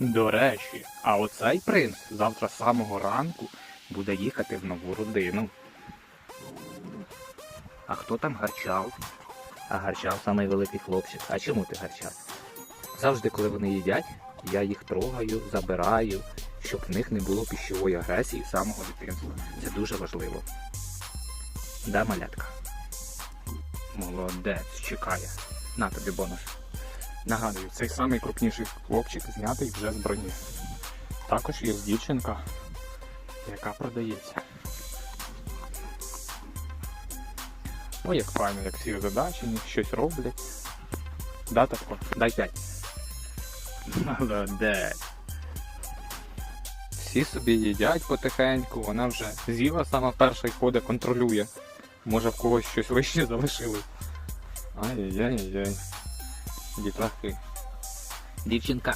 До речі, а оцей принц завтра з самого ранку буде їхати в нову родину. А хто там гарчав? А гарчав самий великий хлопчик. А чому ти гарчав? Завжди, коли вони їдять, я їх трогаю, забираю, щоб в них не було пищової агресії самого дитинства. Це дуже важливо. Да, малятка? Молодець, чекає. На тобі бонус. Нагадую, цей самий крупніший хлопчик знятий вже з броні. Також є дівчинка, яка продається. Ой, як файно, як всі озадачені, щось роблять. Да, Татко? Дай п'ять. Молодець. Всі собі їдять потихеньку, вона вже з'їла сама перша і ходить, контролює. Може в когось щось лишнє залишили. Ай-яй-яй-яй. Дітлахи. Дівчинка,